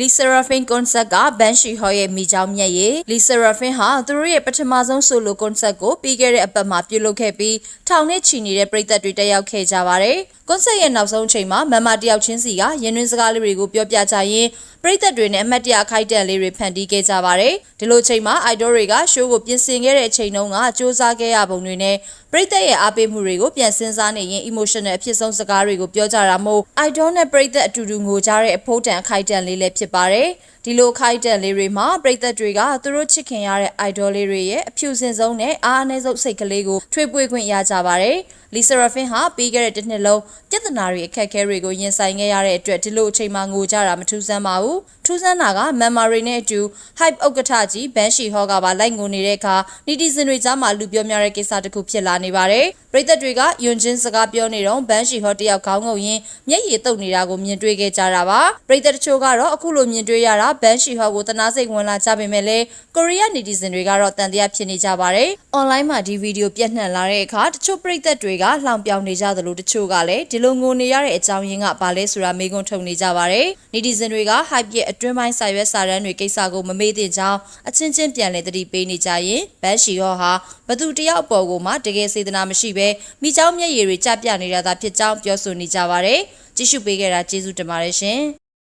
လီဆာရာဖင်ကွန်ဆတ်ကဘန်ရှီဟော့ရဲ့မိချောင်းမြက်ရည်လီဆာရာဖင်ဟာသူတို့ရဲ့ပထမဆုံးဆိုလိုကွန်ဆတ်ကိုပြီးခဲ့တဲ့အပတ်မှာပြုလုပ်ခဲ့ပြီးထောင်နဲ့ချီနေတဲ့ပရိသတ်တွေတက်ရောက်ခဲ့ကြပါတယ်။ကွန်ဆတ်ရဲ့နောက်ဆုံးအချိန်မှာမမ်မာတယောက်ချင်းစီကရင်းနှင်းစကားလေးတွေကိုပြောပြကြရင်းပရိသတ်တွေနဲ့အမတ်တရခိုက်တန်လေးတွေဖန်တီးခဲ့ကြပါတယ်။ဒီလိုချိန်မှာ idol တွေကရှိုးကိုပြင်ဆင်ခဲ့တဲ့အချိန်တုန်းကစူးစမ်းခဲ့ရပုံတွေနဲ့ပရိသတ်ရဲ့အားပေးမှုတွေကိုပြန်စဉ်းစားနေရင် emotional အဖြစ်ဆုံးစကားတွေကိုပြောကြတာမို့ idol နဲ့ပရိသတ်အတူတူငိုကြတဲ့အဖို့တန်အခိုက်တန်လေးလည်းဖြစ်ပါတယ်။ဒီလိုအခိုက်တန်လေးတွေမှာပရိသတ်တွေကသူတို့ချစ်ခင်ရတဲ့ idol လေးတွေရဲ့အဖြူစင်ဆုံးနဲ့အားအနည်းဆုံးစိတ်ကလေးကိုထွေးပွေခွင့်ရကြပါတယ်။လီဆာရာဖင်ဟာပြီးခဲ့တဲ့တစ်နှစ်လုံးပြဿနာတွေအခက်အခဲတွေကိုရင်ဆိုင်ခဲ့ရတဲ့အတွက်ဒီလိုအချိန်မှငိုကြတာမထူးဆန်းပါဘူး။ထူးဆန်းတာကမမ်မာရီနဲ့အတူ hype ဥက္ကဋ္ဌကြီးဘန်ရှီဟော့ကပါလိုက်ငိုနေတဲ့အခါနီတီဇင်တွေကြားမှာလူပြောများတဲ့ကိစ္စတစ်ခုဖြစ်လာနေပါတယ်။ပရိသတ်တွေကယွန်ချင်းစကားပြောနေတော့ဘန်ရှီဟော့တယောက်ခေါင်းငုပ်ရင်းမျက်ရည်တုပ်နေတာကိုမြင်တွေ့ခဲ့ကြတာပါ။ပရိသတ်တချို့ကတော့အခုလိုမြင်တွေ့ရတာဘန်ရှီဟော့ကိုတနာစိတ်ဝင်လာကြပေမဲ့လည်းကိုရီးယားနီတီဇင်တွေကတော့တန်တရားဖြစ်နေကြပါတယ်။ online မှာဒီဗီဒီယိုပြန့်နှံ့လာတဲ့အခါတချို့ပရိသတ်တွေကလှောင်ပြောင်နေကြသလိုတချို့ကလည်းဒီလိုငိုနေရတဲ့အကြောင်းရင်းကဘာလဲဆိုတာမေးခွန်းထုတ်နေကြပါတယ်။နီတီဇင်တွေက hype ရဲ့အတွင်းပိုင်းစာရွက်စာတမ်းတွေကိစ္စကိုမမေ့သင့်ကြောင်းအချင်းချင်းပြန်လည်တတိပေးနေကြရင်ဘတ်ရှီဟော့ဟာဘသူတယောက်အပေါ်ကိုမှတကယ်စေတနာမရှိဘဲမိเจ้าမျက်ရည်တွေကြပြနေတာသာဖြစ်ကြောင်းပြောဆိုနေကြပါတယ်။ကြည့်ရှုပေးခဲ့တာကျေးဇူးတင်ပါတယ်ရှင်။